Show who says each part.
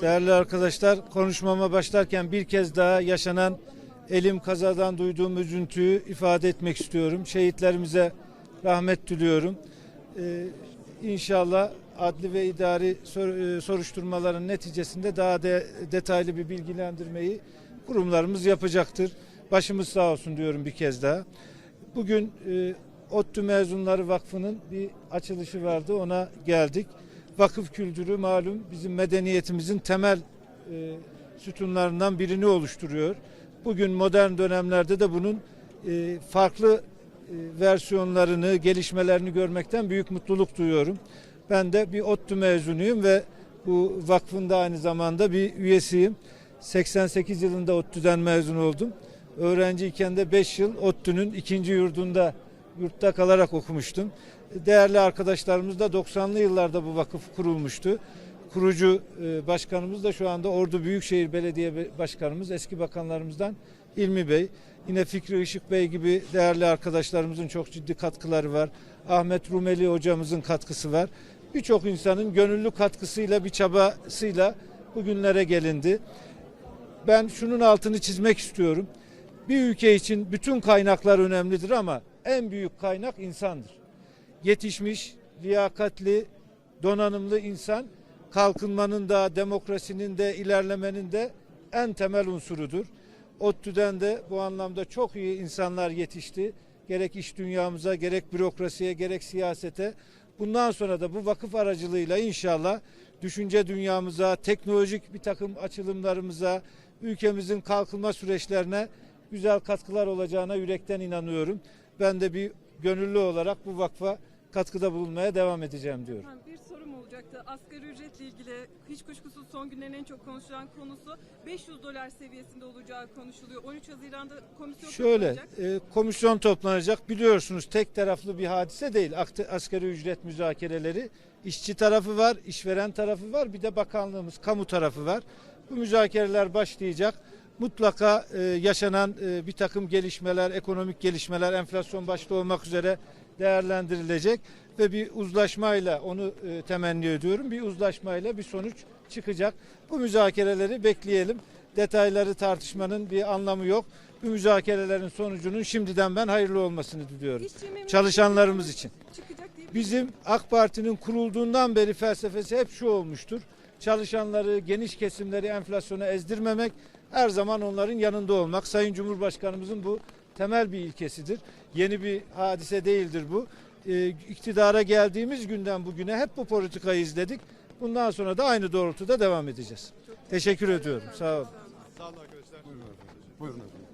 Speaker 1: Değerli arkadaşlar, konuşmama başlarken bir kez daha yaşanan elim kazadan duyduğum üzüntüyü ifade etmek istiyorum. Şehitlerimize rahmet diliyorum. Ee, inşallah adli ve idari sor- e, soruşturmaların neticesinde daha de, detaylı bir bilgilendirmeyi kurumlarımız yapacaktır. Başımız sağ olsun diyorum bir kez daha. Bugün e, ODTÜ Mezunları Vakfı'nın bir açılışı vardı. Ona geldik. Vakıf kültürü malum bizim medeniyetimizin temel e, sütunlarından birini oluşturuyor. Bugün modern dönemlerde de bunun e, farklı e, versiyonlarını, gelişmelerini görmekten büyük mutluluk duyuyorum. Ben de bir ODTÜ mezunuyum ve bu vakfın da aynı zamanda bir üyesiyim. 88 yılında ODTÜ'den mezun oldum. Öğrenciyken de 5 yıl ODTÜ'nün ikinci yurdunda yurtta kalarak okumuştum. Değerli arkadaşlarımız da 90'lı yıllarda bu vakıf kurulmuştu. Kurucu e, başkanımız da şu anda Ordu Büyükşehir Belediye Be- Başkanımız eski bakanlarımızdan İlmi Bey. Yine Fikri Işık Bey gibi değerli arkadaşlarımızın çok ciddi katkıları var. Ahmet Rumeli hocamızın katkısı var. Birçok insanın gönüllü katkısıyla bir çabasıyla bugünlere gelindi. Ben şunun altını çizmek istiyorum. Bir ülke için bütün kaynaklar önemlidir ama en büyük kaynak insandır. Yetişmiş, liyakatli, donanımlı insan kalkınmanın da demokrasinin de ilerlemenin de en temel unsurudur. ODTÜ'den de bu anlamda çok iyi insanlar yetişti. Gerek iş dünyamıza, gerek bürokrasiye, gerek siyasete. Bundan sonra da bu vakıf aracılığıyla inşallah düşünce dünyamıza, teknolojik bir takım açılımlarımıza, ülkemizin kalkınma süreçlerine güzel katkılar olacağına yürekten inanıyorum. Ben de bir gönüllü olarak bu vakfa katkıda bulunmaya devam edeceğim diyorum.
Speaker 2: Efendim, Bir sorum olacaktı. Asgari ücretle ilgili hiç kuşkusuz son günlerin en çok konuşulan konusu 500 dolar seviyesinde olacağı konuşuluyor. 13 Haziran'da komisyon
Speaker 1: Şöyle
Speaker 2: toplanacak.
Speaker 1: e, komisyon toplanacak. Biliyorsunuz tek taraflı bir hadise değil. Asgari ücret müzakereleri. İşçi tarafı var, işveren tarafı var. Bir de bakanlığımız, kamu tarafı var. Bu müzakereler başlayacak. Mutlaka e, yaşanan e, bir takım gelişmeler, ekonomik gelişmeler, enflasyon başta olmak üzere değerlendirilecek ve bir uzlaşmayla onu e, temenni ediyorum. Bir uzlaşmayla bir sonuç çıkacak. Bu müzakereleri bekleyelim. Detayları tartışmanın bir anlamı yok. Bu müzakerelerin sonucunun şimdiden ben hayırlı olmasını diliyorum. Çalışanlarımız için. Bizim AK Parti'nin kurulduğundan beri felsefesi hep şu olmuştur. Çalışanları, geniş kesimleri enflasyona ezdirmemek, her zaman onların yanında olmak. Sayın Cumhurbaşkanımızın bu temel bir ilkesidir. Yeni bir hadise değildir bu. Ee, iktidara geldiğimiz günden bugüne hep bu politikayı izledik. Bundan sonra da aynı doğrultuda devam edeceğiz. Teşekkür ediyorum. Sağ olun.
Speaker 3: Sağ olun arkadaşlar. Buyurun. Buyurun efendim.